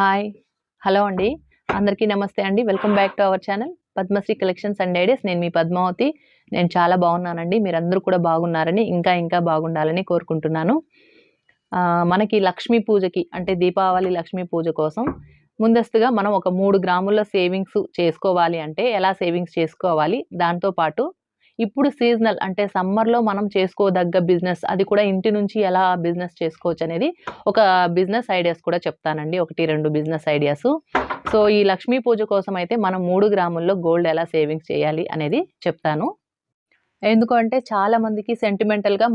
Hi. Hello అండి. అందరికీ నమస్తే అండి. Welcome back to our channel Padmasri collections and ideas. నేను మీ పద్మావతి. నేను చాలా బాగున్నానండి. మీరందరూ కూడా బాగున్నారని ఇంకా ఇంకా బాగుండాలని కోరుకుంటున్నాను. మనకి లక్ష్మీ పూజకి అంటే దీపావళి లక్ష్మీ పూజ కోసం ముందస్తుగా మనం ఒక మూడు గ్రాముల సేవింగ్స్ చేసుకోవాలి అంటే ఎలా సేవింగ్స్ చేసుకోవాలి దాంతోపాటు ఇప్పుడు సీజనల్ అంటే సమ్మర్లో మనం చేసుకోదగ్గ బిజినెస్ అది కూడా ఇంటి నుంచి ఎలా బిజినెస్ చేసుకోవచ్చు అనేది ఒక బిజినెస్ ఐడియాస్ కూడా చెప్తానండి. ఒకటి రెండు బిజినెస్ ఐడియాస్. సో ఈ లక్ష్మీ పూజ కోసం అయితే మనం మూడు గ్రాముల్లో గోల్డ్ ఎలా సేవింగ్స్ చేయాలి అనేది చెప్తాను. ఎందుకంటే చాలా మందికి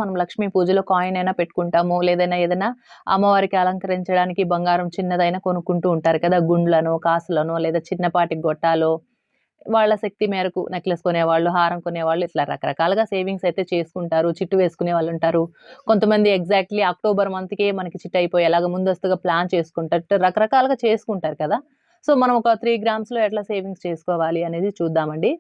మనం లక్ష్మీ పూజలో కాయిన్ అయినా పెట్టుకుంటాము. లేదైనా ఏదైనా అమ్మవారికి అలంకరించడానికి బంగారం చిన్నదైనా కొనుక్కుంటూ ఉంటారు కదా గుండ్లను కాసులను లేదా చిన్నపాటి గొట్టాలు. వాళ్ళ శక్తి మేరకు నెక్లెస్ కొనేవాళ్ళు హారం కొనేవాళ్ళు ఇట్లా రకరకాలుగా సేవింగ్స్ అయితే చేసుకుంటారు చిట్టు వేసుకునే వాళ్ళు ఉంటారు. కొంతమంది ఎగ్జాక్ట్లీ అక్టోబర్ మంత్కే మనకి చిట్ అయిపోయేలాగా ముందస్తుగా ప్లాన్ చేసుకుంటారు రకరకాలుగా చేసుకుంటారు కదా. సో మనం ఒక త్రీ గ్రామ్స్లో ఎట్లా సేవింగ్స్ చేసుకోవాలి అనేది చూద్దామండి.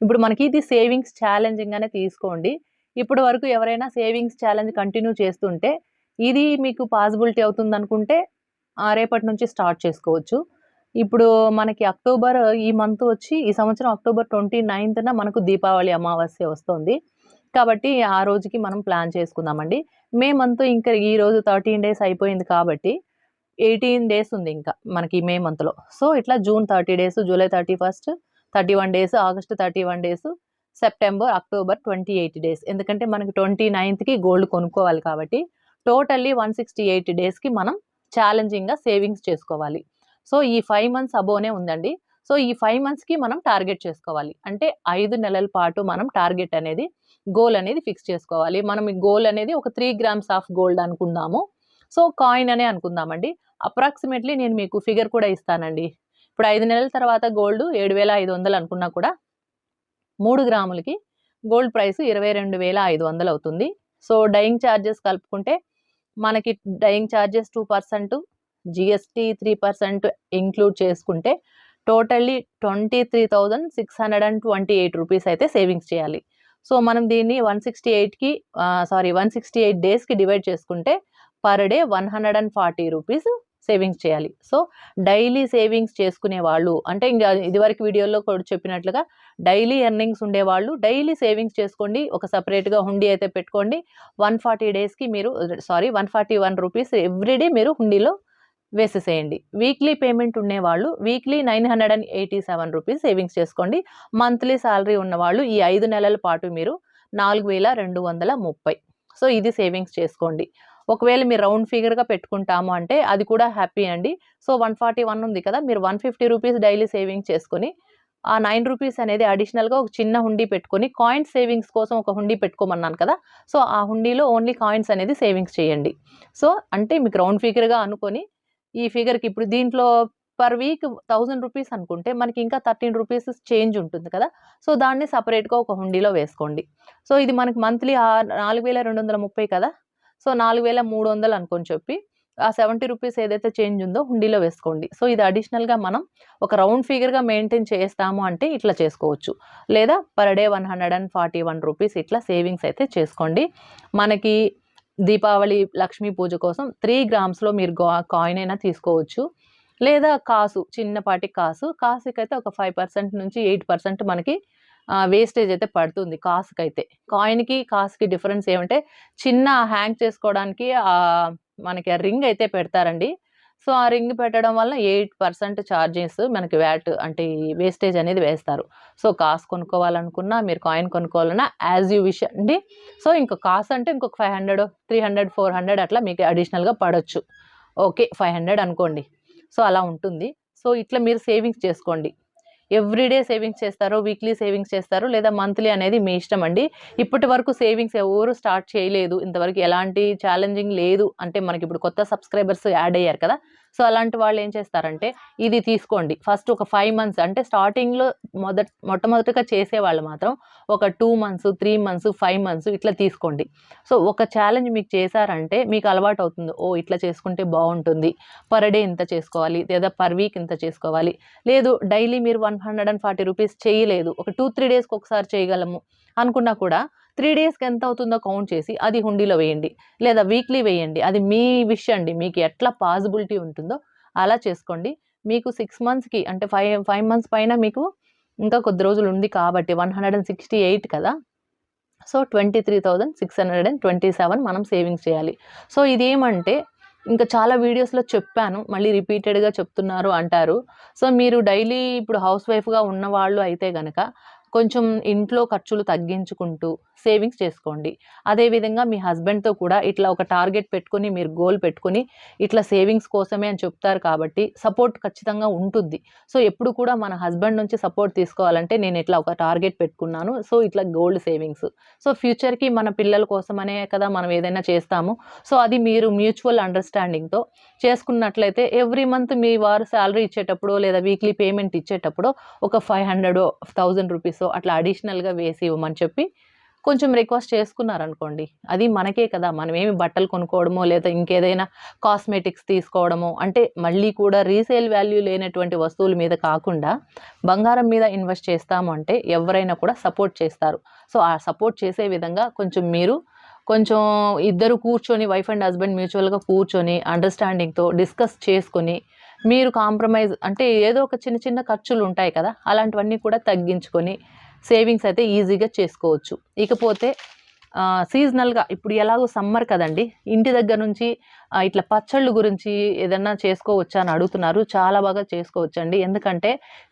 ఇప్పుడు మనకి ఇది సేవింగ్స్ ఛాలెంజింగ్గానే తీసుకోండి. ఇప్పటి వరకు ఎవరైనా సేవింగ్స్ ఛాలెంజ్ కంటిన్యూ చేస్తుంటే ఇది మీకు పాసిబిలిటీ అవుతుంది అనుకుంటే ఆ, రేపటి నుంచి స్టార్ట్ చేసుకోవచ్చు. ఇప్పుడు మనకి అక్టోబర్ ఈ మంత్ వచ్చి ఈ సంవత్సరం అక్టోబర్ ట్వంటీ నైన్త్న మనకు దీపావళి అమావాస్య వస్తుంది. కాబట్టి ఆ రోజుకి మనం ప్లాన్ చేసుకుందామండి. మే మంత్ ఇంకా ఈ రోజు థర్టీన్ డేస్ అయిపోయింది కాబట్టి ఎయిటీన్ డేస్ ఉంది ఇంకా మనకి మే మంత్లో సో ఇట్లా June thirty days July thirty first thirty one days August thirty one days September October twenty eight days ఎందుకంటే మనకి ట్వంటీ నైన్త్కి గోల్డ్ కొనుక్కోవాలి కాబట్టి టోటల్లీ వన్ సిక్స్టీ ఎయిట్ డేస్కి మనం ఛాలెంజింగ్గా సేవింగ్స్ చేసుకోవాలి. సో ఈ ఫైవ్ మంత్స్ అబోనే ఉందండి. సో ఈ ఫైవ్ మంత్స్కి మనం టార్గెట్ చేసుకోవాలి. అంటే ఐదు నెలల పాటు మనం టార్గెట్ అనేది గోల్ అనేది ఫిక్స్ చేసుకోవాలి. మనం ఈ గోల్ అనేది ఒక త్రీ గ్రామ్స్ ఆఫ్ గోల్డ్ అనుకుందాము. సో కాయిన్ అనే అనుకుందామండి. అప్రాక్సిమేట్లీ నేను మీకు ఫిగర్ కూడా ఇస్తానండి. ఇప్పుడు ఐదు నెలల తర్వాత గోల్డ్ ఏడు వేల ఐదు వందలు అనుకున్నా కూడా మూడు గ్రాములకి గోల్డ్ ప్రైస్ ఇరవై రెండు వేల ఐదు వందలు అవుతుంది. సో డైయింగ్ ఛార్జెస్ కలుపుకుంటే మనకి dyeing charges two percent G S T three percent include చేసుకుంటే totally twenty three thousand six hundred and twenty eight rupees అయితే సేవింగ్స్ చేయాలి. సో మనం దీన్ని వన్ సిక్స్టీ ఎయిట్కి సారీ వన్ సిక్స్టీ ఎయిట్ డేస్కి divide చేసుకుంటే per day one hundred and forty rupees savings చేయాలి. So daily savings చేసుకునే వాళ్ళు అంటే ఇంకా ఇదివరకు వీడియోలో కూడా చెప్పినట్లుగా డైలీ ఎర్నింగ్స్ ఉండేవాళ్ళు డైలీ సేవింగ్స్ చేసుకోండి ఒక సపరేట్గా హుండీ అయితే పెట్టుకోండి వన్ ఫార్టీ డేస్కి మీరు sorry one forty one rupees everyday మీరు హుండీలో వేసేసేయండి. వీక్లీ పేమెంట్ ఉండేవాళ్ళు weekly nine hundred and eighty seven rupees savings చేసుకోండి. మంత్లీ శాలరీ ఉన్నవాళ్ళు ఈ ఐదు నెలల పాటు మీరు నాలుగు వేల రెండు వందల ముప్పై. సో ఇది సేవింగ్స్ చేసుకోండి. ఒకవేళ మీరు రౌండ్ ఫిగర్గా పెట్టుకుంటాము అంటే అది కూడా హ్యాపీ అండి. సో వన్ ఫార్టీ వన్ ఉంది కదా మీరు one fifty rupees daily saving చేసుకొని ఆ నైన్ రూపీస్ అనేది అడిషనల్గా ఒక చిన్న హుండీ పెట్టుకొని కాయిన్స్ సేవింగ్స్ కోసం ఒక హుండీ పెట్టుకోమన్నాను కదా సో ఆ హుండీలో ఓన్లీ కాయిన్స్ అనేది సేవింగ్స్ చేయండి. సో అంటే మీకు రౌండ్ ఫిగర్గా అనుకొని ఈ ఫిగర్కి ఇప్పుడు దీంట్లో పర్ వీక్ థౌజండ్ రూపీస్ అనుకుంటే మనకి ఇంకా థర్టీన్ రూపీస్ చేంజ్ ఉంటుంది కదా. సో దాన్ని సపరేట్గా ఒక హుండీలో వేసుకోండి. సో ఇది మనకి మంత్లీ నాలుగు వేల రెండు వందల ముప్పై కదా. సో నాలుగు వేల మూడు వందలు అనుకొని చెప్పి ఆ సెవెంటీ రూపీస్ ఏదైతే చేంజ్ ఉందో హుండీలో వేసుకోండి. సో ఇది అడిషనల్గా మనం ఒక రౌండ్ ఫిగర్గా మెయింటైన్ చేస్తాము అంటే ఇట్లా చేసుకోవచ్చు. లేదా per day one hundred and forty one rupees ఇట్లా సేవింగ్స్ అయితే చేసుకోండి. మనకి దీపావళి లక్ష్మీ పూజ కోసం త్రీ గ్రామ్స్లో మీరు కాయిన్ అయినా తీసుకోవచ్చు. లేదా కాసు చిన్నపాటి కాసు. కాసుకైతే ఒక ఫైవ్ పర్సెంట్ నుంచి ఎయిట్ పర్సెంట్ మనకి వేస్టేజ్ అయితే పడుతుంది కాసుకైతే. కాయిన్కి కాసుకి డిఫరెన్స్ ఏమంటే చిన్న హ్యాంగ్ చేసుకోవడానికి మనకి రింగ్ అయితే పెడతారండి. సో ఆ రింగ్ పెట్టడం వల్ల ఎయిట్ పర్సెంట్ ఛార్జెస్ మనకి వ్యాట్ అంటే వేస్టేజ్ అనేది వేస్తారు. సో కాస్ కొనుక్కోవాలనుకున్నా మీరు కాయిన్ కొనుక్కోవాలన్నా యాజ్ యూ విష్ అండి. సో ఇంకో కాస్ అంటే ఇంకొక five hundred three hundred four hundred అట్లా మీకు అడిషనల్గా పడవచ్చు ఓకే ఫైవ్ హండ్రెడ్ అనుకోండి. సో అలా ఉంటుంది. సో ఇట్లా మీరు సేవింగ్స్ చేసుకోండి. ఎవ్రీడే సేవింగ్స్ చేస్తారో వీక్లీ సేవింగ్స్ చేస్తారో లేదా మంత్లీ అనేది మీ ఇష్టం అండి. ఇప్పటి వరకు సేవింగ్స్ ఎవరు స్టార్ట్ చేయలేదు. ఇంతవరకు ఎలాంటి ఛాలెంజింగ్ లేదు. అంటే మనకి ఇప్పుడు కొత్త సబ్స్క్రైబర్స్ యాడ్ అయ్యారు కదా సో అలాంటి వాళ్ళు ఏం చేస్తారంటే ఇది తీసుకోండి. ఫస్ట్ ఒక ఫైవ్ మంత్స్ అంటే స్టార్టింగ్లో మొదట మొట్టమొదటిగా చేసేవాళ్ళు మాత్రం ఒక two months three months five months ఇట్లా తీసుకోండి. సో ఒక ఛాలెంజ్ మీకు చేశారంటే మీకు అలవాటు అవుతుంది ఓ ఇట్లా చేసుకుంటే బాగుంటుంది. పర్ డే ఇంత చేసుకోవాలి. లేదా పర్ వీక్ ఇంత చేసుకోవాలి. లేదు డైలీ మీరు one hundred and forty rupees చేయలేదు. ఒక టూ త్రీ డేస్కి ఒకసారి చేయగలము అనుకున్నా కూడా త్రీ డేస్కి ఎంత అవుతుందో కౌంట్ చేసి అది హుండీలో వేయండి. లేదా వీక్లీ వేయండి. అది మీ విష్ అండి. మీకు ఎట్లా పాసిబిలిటీ ఉంటుందో అలా చేసుకోండి. మీకు సిక్స్ మంత్స్కి అంటే ఫైవ్ ఫైవ్ మంత్స్ పైన మీకు ఇంకా కొద్ది రోజులు ఉంది కాబట్టి one hundred and sixty eight కదా. So twenty three thousand six hundred and twenty seven మనం సేవింగ్స్ చేయాలి. సో ఇదేమంటే ఇంకా చాలా వీడియోస్లో చెప్పాను. మళ్ళీ రిపీటెడ్గా చెప్తున్నారు అంటారు. సో మీరు డైలీ ఇప్పుడు హౌస్ వైఫ్గా ఉన్నవాళ్ళు అయితే కనుక కొంచెం ఇంట్లో ఖర్చులు తగ్గించుకుంటూ సేవింగ్స్ చేసుకోండి. అదేవిధంగా మీ హస్బెండ్తో కూడా ఇట్లా ఒక టార్గెట్ పెట్టుకొని మీరు గోల్ పెట్టుకొని ఇట్లా సేవింగ్స్ కోసమే అని చెప్తారు కాబట్టి సపోర్ట్ ఖచ్చితంగా ఉంటుంది. సో ఎప్పుడు కూడా మన హస్బెండ్ నుంచి సపోర్ట్ తీసుకోవాలంటే నేను ఇట్లా ఒక టార్గెట్ పెట్టుకున్నాను. సో ఇట్లా గోల్డ్ సేవింగ్స్. సో ఫ్యూచర్కి మన పిల్లల కోసమనే కదా మనం ఏదైనా చేస్తాము. సో అది మీరు మ్యూచువల్ అండర్స్టాండింగ్తో చేసుకున్నట్లయితే ఎవ్రీ మంత్ మీ వారు శాలరీ ఇచ్చేటప్పుడు లేదా వీక్లీ పేమెంట్ ఇచ్చేటప్పుడు ఒక ఫైవ్ హండ్రెడ్ థౌజండ్ రూపీస్ అట్లా అడిషనల్గా వేసి ఇవ్వమని చెప్పి కొంచెం రిక్వెస్ట్ చేసుకున్నారనుకోండి. అది మనకే కదా మనం ఏమి బట్టలు కొనుక్కోవడమో లేదా ఇంకేదైనా కాస్మెటిక్స్ తీసుకోవడమో అంటే మళ్ళీ కూడా రీసేల్ వాల్యూ లేనటువంటి వస్తువుల మీద కాకుండా బంగారం మీద ఇన్వెస్ట్ చేస్తాము అంటే ఎవరైనా కూడా సపోర్ట్ చేస్తారు. సో ఆ సపోర్ట్ చేసే విధంగా కొంచెం మీరు కొంచెం ఇద్దరు కూర్చొని వైఫ్ అండ్ హస్బెండ్ మ్యూచువల్గా కూర్చొని అండర్స్టాండింగ్తో డిస్కస్ చేసుకొని మీరు కాంప్రమైజ్ అంటే ఏదో ఒక చిన్న చిన్న ఖర్చులు ఉంటాయి కదా అలాంటివన్నీ కూడా తగ్గించుకొని సేవింగ్స్ అయితే ఈజీగా చేసుకోవచ్చు. ఇకపోతే సీజనల్గా ఇప్పుడు ఎలాగో సమ్మర్ కదండి. ఇంటి దగ్గర నుంచి ఇట్లా పచ్చళ్ళు గురించి ఏదన్నా చేసుకోవచ్చా అని అడుగుతున్నారు. చాలా బాగా చేసుకోవచ్చండి. ఎందుకంటే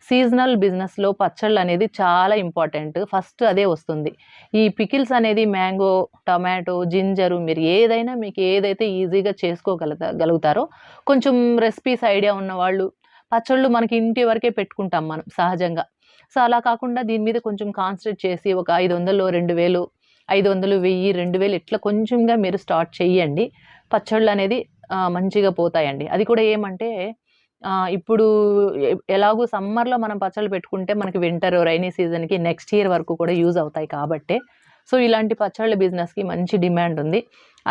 సీజనల్ బిజినెస్లో పచ్చళ్ళు అనేది చాలా ఇంపార్టెంట్ ఫస్ట్ అదే వస్తుంది. ఈ పికిల్స్ అనేది మ్యాంగో టమాటో జింజరు మీరు ఏదైనా మీకు ఏదైతే ఈజీగా చేసుకోగలుగుతా గలుగుతారో కొంచెం రెసిపీస్ ఐడియా ఉన్నవాళ్ళు పచ్చళ్ళు మనకి ఇంటి వరకే పెట్టుకుంటాం మనం సహజంగా. సో అలా కాకుండా దీని మీద కొంచెం కాన్సన్ట్రేట్ చేసి ఒక ఐదు వందలు రెండు వేలు ఐదు వందలు వెయ్యి రెండు వేలు ఇట్లా కొంచెంగా మీరు స్టార్ట్ చేయండి పచ్చళ్ళు అనేది మంచిగా పోతాయండి. అది కూడా ఏమంటే ఇప్పుడు ఎలాగో సమ్మర్లో మనం పచ్చళ్ళు పెట్టుకుంటే మనకి వింటర్ రైనీ సీజన్కి నెక్స్ట్ ఇయర్ వరకు కూడా యూజ్ అవుతాయి కాబట్టి. సో ఇలాంటి పచ్చళ్ళ బిజినెస్కి మంచి డిమాండ్ ఉంది.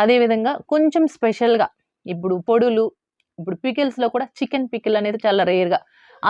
అదేవిధంగా కొంచెం స్పెషల్గా ఇప్పుడు పొడులు ఇప్పుడు పికిల్స్లో కూడా చికెన్ పికిల్ అనేది చాలా రేర్గా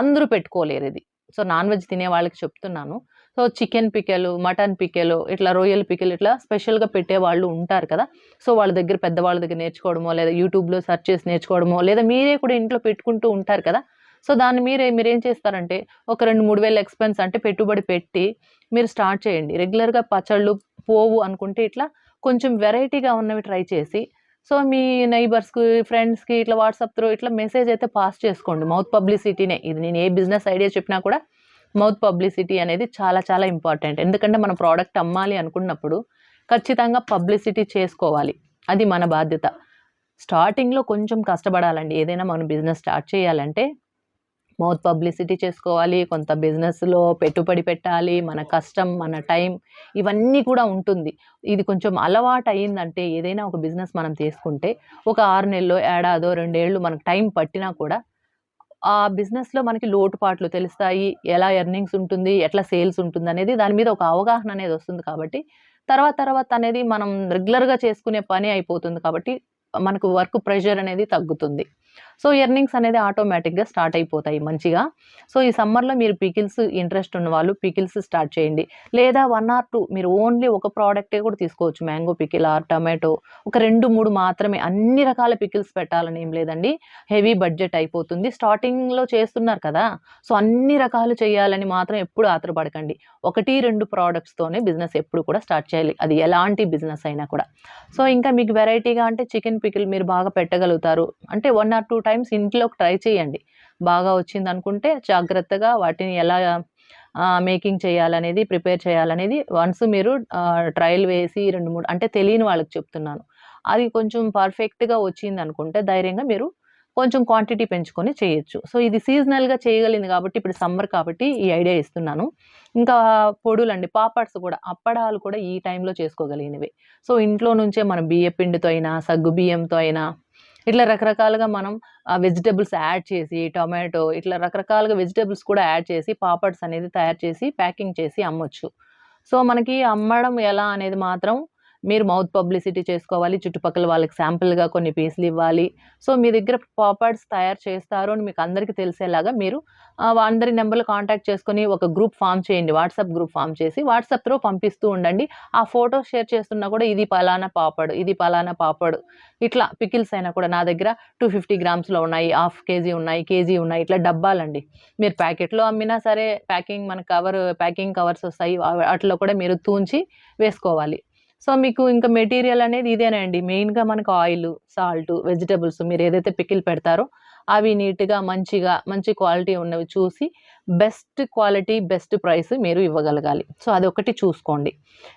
అందరూ పెట్టుకోలేరు ఇది. సో నాన్ వెజ్ తినే వాళ్ళకి చెప్తున్నాను. సో చికెన్ పికెలు మటన్ పికెలు ఇట్లా రొయ్యల పికెలు ఇట్లా స్పెషల్గా పెట్టే వాళ్ళు ఉంటారు కదా. సో వాళ్ళ దగ్గర పెద్దవాళ్ళ దగ్గర నేర్చుకోవడమో లేదా యూట్యూబ్లో సెర్చ్ చేసి నేర్చుకోవడమో లేదా మీరే కూడా ఇంట్లో పెట్టుకుంటూ ఉంటారు కదా. సో దాన్ని మీరే మీరేం చేస్తారంటే ఒక రెండు మూడు వేల ఎక్స్పెన్స్ అంటే పెట్టుబడి పెట్టి మీరు స్టార్ట్ చేయండి. రెగ్యులర్గా పచ్చళ్ళు పోవు అనుకుంటే ఇట్లా కొంచెం వెరైటీగా ఉన్నవి ట్రై చేసి సో మీ నైబర్స్కి ఫ్రెండ్స్కి ఇట్లా వాట్సాప్ త్రూ ఇట్లా మెసేజ్ అయితే పాస్ చేసుకోండి. మౌత్ పబ్లిసిటీనే. ఇది నేను ఏ బిజినెస్ ఐడియా చెప్పినా కూడా మౌత్ పబ్లిసిటీ అనేది చాలా చాలా ఇంపార్టెంట్ ఎందుకంటే మన ప్రోడక్ట్ అమ్మాలి అనుకున్నప్పుడు ఖచ్చితంగా పబ్లిసిటీ చేసుకోవాలి. అది మన బాధ్యత. స్టార్టింగ్లో కొంచెం కష్టపడాలండి. ఏదైనా మనం బిజినెస్ స్టార్ట్ చేయాలంటే మౌత్ పబ్లిసిటీ చేసుకోవాలి. కొంత బిజినెస్లో పెట్టుబడి పెట్టాలి. మన కష్టం మన టైం ఇవన్నీ కూడా ఉంటుంది. ఇది కొంచెం అలవాటు అయ్యిందంటే ఏదైనా ఒక బిజినెస్ మనం తీసుకుంటే ఒక ఆరు నెలలో ఏడాదో రెండేళ్ళు మనకు టైం పట్టినా కూడా ఆ బిజినెస్లో మనకి లోటుపాట్లు తెలుస్తాయి ఎలా ఎర్నింగ్స్ ఉంటుంది ఎట్లా సేల్స్ ఉంటుంది అనేది దాని మీద ఒక అవగాహన అనేది వస్తుంది కాబట్టి తర్వాత తర్వాత అనేది మనం రెగ్యులర్గా చేసుకునే పని అయిపోతుంది కాబట్టి మనకు వర్క్ ప్రెషర్ అనేది తగ్గుతుంది. సో ఎర్నింగ్స్ అనేది ఆటోమేటిక్గా స్టార్ట్ అయిపోతాయి మంచిగా. సో ఈ సమ్మర్లో మీరు పికిల్స్ ఇంట్రెస్ట్ ఉన్న వాళ్ళు పికిల్స్ స్టార్ట్ చేయండి. లేదా వన్ ఆర్ టూ మీరు ఓన్లీ ఒక ప్రోడక్టే కూడా తీసుకోవచ్చు. మ్యాంగో పికిల్ ఆర్ టమాటో ఒక రెండు మూడు మాత్రమే. అన్ని రకాల పికిల్స్ పెట్టాలని ఏం లేదండి. హెవీ బడ్జెట్ అయిపోతుంది. స్టార్టింగ్లో చేస్తున్నారు కదా. సో అన్ని రకాలు చేయాలని మాత్రం ఎప్పుడు ఆత్రపడకండి. ఒకటి రెండు ప్రోడక్ట్స్తోనే బిజినెస్ ఎప్పుడు కూడా స్టార్ట్ చేయాలి. అది ఎలాంటి బిజినెస్ అయినా కూడా. సో ఇంకా మీకు వెరైటీగా అంటే చికెన్ పికిల్ మీరు బాగా పెట్టగలుగుతారు. అంటే వన్ ఆర్ టూ టైమ్స్ ఇంట్లో ట్రై చేయండి. బాగా వచ్చింది అనుకుంటే జాగ్రత్తగా వాటిని ఎలా మేకింగ్ చేయాలనేది ప్రిపేర్ చేయాలనేది వన్స్ మీరు ట్రయల్ వేసి రెండు మూడు అంటే తెలియని వాళ్ళకి చెప్తున్నాను. అది కొంచెం పర్ఫెక్ట్గా వచ్చింది అనుకుంటే ధైర్యంగా మీరు కొంచెం క్వాంటిటీ పెంచుకొని చేయొచ్చు. సో ఇది సీజనల్గా చేయగలిగింది కాబట్టి ఇప్పుడు సమ్మర్ కాబట్టి ఈ ఐడియా ఇస్తున్నాను. ఇంకా పొడులు అండి పాపడ్స్ కూడా అప్పడాలు కూడా ఈ టైంలో చేసుకోగలిగినవి. సో ఇంట్లో నుంచే మనం బియ్య పిండితో అయినా సగ్గు బియ్యంతో అయినా ఇట్లా రకరకాలుగా మనం వెజిటబుల్స్ యాడ్ చేసి టొమాటో ఇట్లా రకరకాలుగా వెజిటబుల్స్ కూడా యాడ్ చేసి పాపడ్స్ అనేది తయారు చేసి ప్యాకింగ్ చేసి అమ్మొచ్చు. సో మనకి అమ్మడం ఎలా అనేది మాత్రం మీరు మౌత్ పబ్లిసిటీ చేసుకోవాలి చుట్టుపక్కల వాళ్ళకి శాంపుల్గా కొన్ని పీసులు ఇవ్వాలి. సో మీ దగ్గర పాపర్స్ తయారు చేస్తారు అని మీకు అందరికీ తెలిసేలాగా మీరు అందరి నెంబర్లు కాంటాక్ట్ చేసుకొని ఒక గ్రూప్ ఫామ్ చేయండి. వాట్సాప్ గ్రూప్ ఫామ్ చేసి వాట్సాప్ త్రూ పంపిస్తూ ఉండండి. ఆ ఫోటో షేర్ చేస్తున్నా కూడా ఇది పలానా పాపడ్ ఇది పలానా పాపడ్ ఇట్లా పికిల్స్ అయినా కూడా నా దగ్గర టూ ఫిఫ్టీ గ్రామ్స్లో ఉన్నాయి హాఫ్ కేజీ ఉన్నాయి కేజీ ఉన్నాయి. ఇట్లా డబ్బాలండి. మీరు ప్యాకెట్లో అమ్మినా సరే ప్యాకింగ్ మన కవర్ ప్యాకింగ్ కవర్స్ వస్తాయి. అట్లా వాటిలో కూడా మీరు తూంచి వేసుకోవాలి. సో మీకు ఇంకా మెటీరియల్ అనేది ఇదేనండి మెయిన్గా మనకు ఆయిల్ సాల్ట్ వెజిటబుల్స్ మీరు ఏదైతే పికిల్ పెడతారో అవి నీట్గా మంచిగా మంచి క్వాలిటీ ఉన్నవి చూసి బెస్ట్ క్వాలిటీ బెస్ట్ ప్రైస్ మీరు ఇవ్వగలగాలి. సో అదొకటి చూసుకోండి.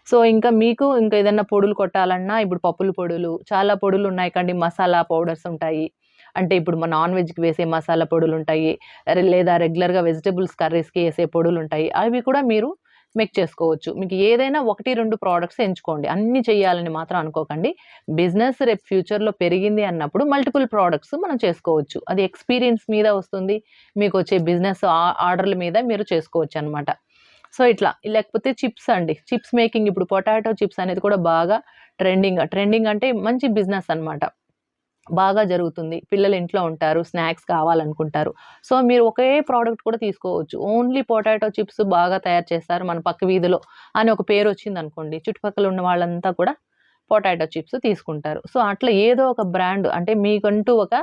సో ఇంకా మీకు ఇంకా ఏదైనా పొడులు కొట్టాలన్నా ఇప్పుడు పప్పుల పొడులు చాలా పొడులు ఉన్నాయి కండి మసాలా పౌడర్స్ ఉంటాయి. అంటే ఇప్పుడు మా నాన్ వెజ్కి వేసే మసాలా పొడులు ఉంటాయి. లేదా రెగ్యులర్గా వెజిటబుల్స్ కర్రీస్కి వేసే పొడులు ఉంటాయి. అవి కూడా మీరు మేక్ చేసుకోవచ్చు. మీకు ఏదైనా ఒకటి రెండు ప్రోడక్ట్స్ ఎంచుకోండి. అన్ని చేయాలని మాత్రం అనుకోకండి. బిజినెస్ రేపు ఫ్యూచర్లో పెరిగింది అన్నప్పుడు మల్టిపుల్ ప్రోడక్ట్స్ మనం చేసుకోవచ్చు. అది ఎక్స్పీరియన్స్ మీద వస్తుంది. మీకు వచ్చే బిజినెస్ ఆర్డర్ల మీద మీరు చేసుకోవచ్చు అనమాట సో ఇట్లా. లేకపోతే చిప్స్ అండి. చిప్స్ మేకింగ్ ఇప్పుడు పొటాటో చిప్స్ అనేది కూడా బాగా ట్రెండింగ్ ట్రెండింగ్ అంటే మంచి బిజినెస్ అనమాట బాగా జరుగుతుంది. పిల్లలు ఇంట్లో ఉంటారు స్నాక్స్ కావాలనుకుంటారు. సో మీరు ఒకే ప్రోడక్ట్ కూడా తీసుకోవచ్చు. ఓన్లీ పొటాటో చిప్స్ బాగా తయారు చేస్తారు మన పక్క వీధిలో అని ఒక పేరు వచ్చింది అనుకోండి చుట్టుపక్కల ఉన్న వాళ్ళంతా కూడా పొటాటో చిప్స్ తీసుకుంటారు. సో అట్లా ఏదో ఒక బ్రాండ్ అంటే మీకంటూ ఒక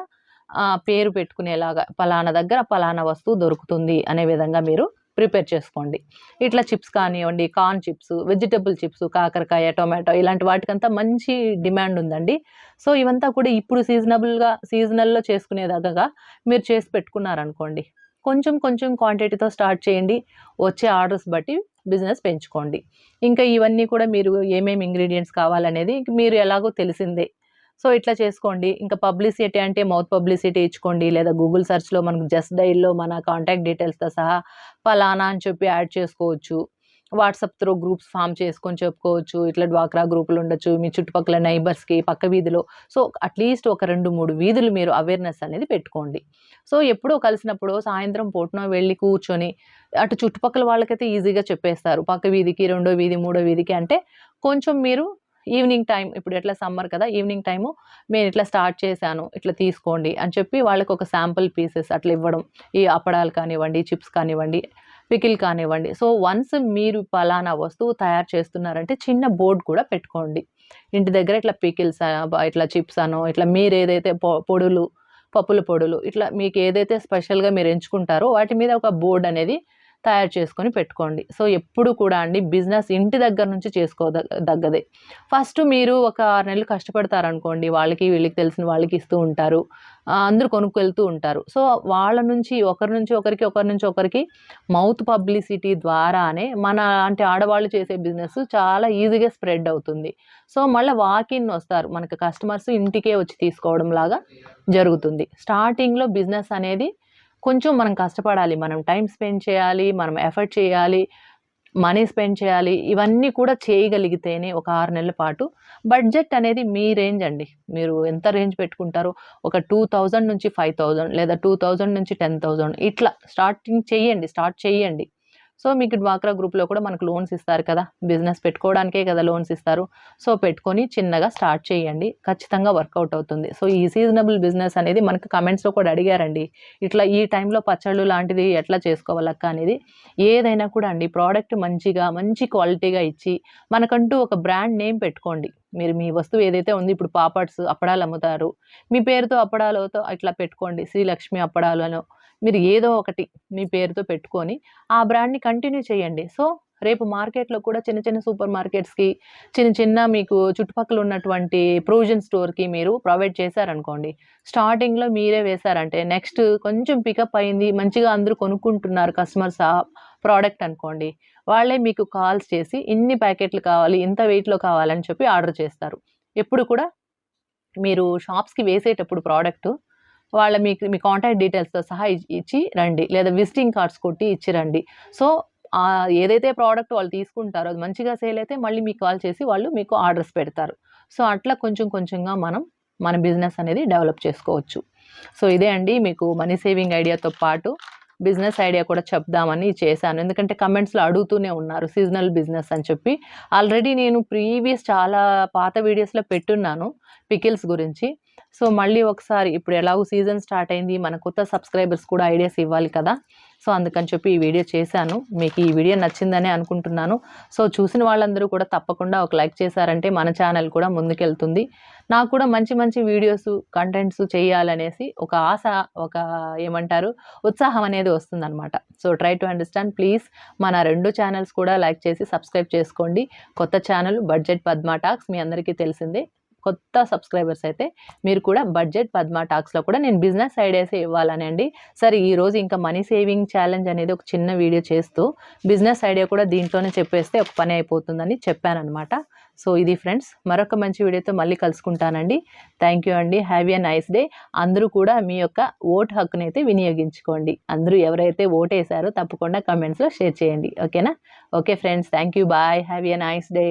పేరు పెట్టుకునేలాగా పలానా దగ్గర పలానా వస్తువు దొరుకుతుంది అనే విధంగా మీరు ప్రిపేర్ చేసుకోండి. ఇట్లా చిప్స్ కానివ్వండి కార్న్ చిప్స్ వెజిటబుల్ చిప్స్ కాకరకాయ టొమాటో ఇలాంటి వాటికంతా మంచి డిమాండ్ ఉందండి. సో ఇవంతా కూడా ఇప్పుడు సీజనబుల్గా సీజనల్లో చేసుకునేదాకా మీరు చేసి పెట్టుకున్నారనుకోండి కొంచెం కొంచెం క్వాంటిటీతో స్టార్ట్ చేయండి. వచ్చే ఆర్డర్స్ బట్టి బిజినెస్ పెంచుకోండి. ఇంకా ఇవన్నీ కూడా మీరు ఏమేమి ఇంగ్రీడియంట్స్ కావాలనేది ఇంక మీరు ఎలాగో తెలిసిందే. సో ఇట్లా చేసుకోండి. ఇంకా పబ్లిసిటీ అంటే మౌత్ పబ్లిసిటీ ఇచ్చుకోండి. లేదా గూగుల్ సెర్చ్లో మనకు జస్ట్ డైల్లో మన కాంటాక్ట్ డీటెయిల్స్తో సహా పలానా అని చెప్పి యాడ్ చేసుకోవచ్చు. వాట్సాప్ త్రూ గ్రూప్స్ ఫామ్ చేసుకొని చెప్పుకోవచ్చు. ఇట్లా డ్వాక్రా గ్రూపులు ఉండొచ్చు. మీ చుట్టుపక్కల నైబర్స్కి పక్క వీధిలో. సో అట్లీస్ట్ ఒక రెండు మూడు వీధులు మీరు అవేర్నెస్ అనేది పెట్టుకోండి. సో ఎప్పుడో కలిసినప్పుడు సాయంత్రం పూటనో వెళ్ళి కూర్చొని అటు చుట్టుపక్కల వాళ్ళకైతే ఈజీగా చెప్పేస్తారు. పక్క వీధికి రెండో వీధి మూడో వీధికి అంటే కొంచెం మీరు ఈవినింగ్ టైం ఇప్పుడు ఎట్లా సమ్మర్ కదా ఈవినింగ్ టైము నేను ఇట్లా స్టార్ట్ చేశాను ఇట్లా తీసుకోండి అని చెప్పి వాళ్ళకి ఒక శాంపుల్ పీసెస్ అట్లా ఇవ్వడం. ఈ అప్పడాలు కానివ్వండి చిప్స్ కానివ్వండి పికిల్ కానివ్వండి. సో వన్స్ మీరు పలానా వస్తువు తయారు చేస్తున్నారంటే చిన్న బోర్డు కూడా పెట్టుకోండి. ఇంటి దగ్గర ఇట్లా పికిల్స్ ఇట్లా చిప్స్ అనో ఇట్లా మీరు ఏదైతే పొ- పొడులు పప్పుల పొడులు ఇట్లా మీకు ఏదైతే స్పెషల్గా మీరు ఎంచుకుంటారో వాటి మీద ఒక బోర్డు అనేది తయారు చేసుకొని పెట్టుకోండి. సో ఎప్పుడు కూడా అండి బిజినెస్ ఇంటి దగ్గర నుంచి చేసుకోదగ్గదే ఫస్ట్ మీరు ఒక ఆరు నెలలు కష్టపడతారనుకోండి వాళ్ళకి వీళ్ళకి తెలిసిన వాళ్ళకి ఇస్తూ ఉంటారు అందరూ కొనుక్కెళ్తూ ఉంటారు. సో వాళ్ళ నుంచి ఒకరి నుంచి ఒకరికి ఒకరి నుంచి ఒకరికి మౌత్ పబ్లిసిటీ ద్వారానే మన అంటే ఆడవాళ్ళు చేసే బిజినెస్ చాలా ఈజీగా స్ప్రెడ్ అవుతుంది. సో మళ్ళీ వాకిన్ వస్తారు. మనకి కస్టమర్స్ ఇంటికే వచ్చి తీసుకోవడం లాగా జరుగుతుంది. స్టార్టింగ్లో బిజినెస్ అనేది కొంచెం మనం కష్టపడాలి. మనం టైం స్పెండ్ చేయాలి మనం ఎఫర్ట్ చేయాలి మనీ స్పెండ్ చేయాలి ఇవన్నీ కూడా చేయగలిగితేనే ఒక ఆరు నెలల పాటు బడ్జెట్ అనేది మీ రేంజ్ అండి. మీరు ఎంత రేంజ్ పెట్టుకుంటారో ఒక టూ థౌజండ్ నుంచి ఫైవ్ థౌజండ్ లేదా టూ థౌజండ్ నుంచి టెన్ థౌజండ్ ఇట్లా స్టార్టింగ్ చేయండి. స్టార్ట్ చేయండి. సో మీకు డ్వాక్రా గ్రూప్లో కూడా మనకు లోన్స్ ఇస్తారు కదా. బిజినెస్ పెట్టుకోవడానికే కదా లోన్స్ ఇస్తారు. సో పెట్టుకొని చిన్నగా స్టార్ట్ చేయండి. ఖచ్చితంగా వర్కౌట్ అవుతుంది. సో ఈ సీజనబుల్ బిజినెస్ అనేది మనకు కమెంట్స్లో కూడా అడిగారండి. ఇట్లా ఈ టైంలో పచ్చళ్ళు లాంటిది ఎట్లా చేసుకోవాలక్క అనేది. ఏదైనా కూడా అండి ప్రోడక్ట్ మంచిగా మంచి క్వాలిటీగా ఇచ్చి మనకంటూ ఒక బ్రాండ్ నేమ్ పెట్టుకోండి. మీరు మీ వస్తువు ఏదైతే ఉంది ఇప్పుడు పాపడ్స్ అప్పడాలు అమ్ముతారు. మీ పేరుతో అప్పడాలతో ఇట్లా పెట్టుకోండి. శ్రీలక్ష్మి అప్పడాలను మీరు ఏదో ఒకటి మీ పేరుతో పెట్టుకొని ఆ బ్రాండ్ని కంటిన్యూ చేయండి. సో రేపు మార్కెట్లో కూడా చిన్న చిన్న సూపర్ మార్కెట్స్కి చిన్న చిన్న మీకు చుట్టుపక్కల ఉన్నటువంటి ప్రొవిజన్ స్టోర్కి మీరు ప్రొవైడ్ చేశారనుకోండి స్టార్టింగ్లో మీరే వేశారంటే నెక్స్ట్ కొంచెం పికప్ అయింది మంచిగా అందరూ కొనుక్కుంటున్నారు కస్టమర్స్ ఆ ప్రోడక్ట్ అనుకోండి వాళ్ళే మీకు కాల్స్ చేసి ఇన్ని ప్యాకెట్లు కావాలి ఇంత వెయిట్లో కావాలని చెప్పి ఆర్డర్ చేస్తారు. ఎప్పుడు కూడా మీరు షాప్స్కి వేసేటప్పుడు ప్రోడక్ట్ వాళ్ళ మీకు మీ కాంటాక్ట్ డీటెయిల్స్తో సహా ఇచ్చి రండి. లేదా విజిటింగ్ కార్డ్స్ కొట్టి ఇచ్చి రండి. సో ఏదైతే ప్రోడక్ట్ వాళ్ళు తీసుకుంటారో అది మంచిగా సేల్ అయితే మళ్ళీ మీకు కాల్ చేసి వాళ్ళు మీకు ఆర్డర్స్ పెడతారు. సో అట్లా కొంచెం కొంచెంగా మనం మన బిజినెస్ అనేది డెవలప్ చేసుకోవచ్చు. సో ఇదే అండి మీకు మనీ సేవింగ్ ఐడియాతో పాటు బిజినెస్ ఐడియా కూడా చెప్దామని చేశాను. ఎందుకంటే కమెంట్స్లో అడుగుతూనే ఉన్నారు సీజనల్ బిజినెస్ అని చెప్పి. ఆల్రెడీ నేను ప్రీవియస్ చాలా పాత వీడియోస్లో పెట్టున్నాను పికిల్స్ గురించి. సో మళ్ళీ ఒకసారి ఇప్పుడు ఎలాగో సీజన్ స్టార్ట్ అయింది మన కొత్త సబ్స్క్రైబర్స్ కూడా ఐడియాస్ ఇవ్వాలి కదా. సో అందుకని చెప్పి ఈ వీడియో చేశాను. మీకు ఈ వీడియో నచ్చిందనే అనుకుంటున్నాను. సో చూసిన వాళ్ళందరూ కూడా తప్పకుండా ఒక లైక్ చేశారంటే మన ఛానల్ కూడా ముందుకెళ్తుంది. నాకు కూడా మంచి మంచి వీడియోస్ కంటెంట్స్ చేయాలనేసి ఒక ఆశ ఒక ఏమంటారు ఉత్సాహం అనేది వస్తుందన్నమాట. So try to understand please మన రెండు ఛానల్స్ కూడా లైక్ చేసి సబ్స్క్రైబ్ చేసుకోండి. కొత్త ఛానల్ బడ్జెట్ పద్మా టాక్స్ మీ అందరికీ తెలిసిందే. కొత్త సబ్స్క్రైబర్స్ అయితే మీరు కూడా బడ్జెట్ పద్మా టాక్స్లో కూడా నేను బిజినెస్ ఐడియాస్ ఇవ్వాలని అండి సరే ఈరోజు ఇంకా మనీ సేవింగ్ ఛాలెంజ్ అనేది ఒక చిన్న వీడియో చేస్తూ బిజినెస్ ఐడియా కూడా దీంట్లోనే చెప్పేస్తే ఒక పని అయిపోతుందని చెప్పానమాట సో ఇది ఫ్రెండ్స్ మరొక మంచి వీడియోతో మళ్ళీ కలుసుకుంటానండి. థ్యాంక్ యూ అండి. Have a nice day. అందరూ కూడా మీ యొక్క ఓట్ హక్కుని అయితే వినియోగించుకోండి. అందరూ ఎవరైతే ఓట్ వేసారో తప్పకుండా కమెంట్స్లో షేర్ చేయండి. ఓకేనా? Okay friends thank you. Bye. Have a nice day.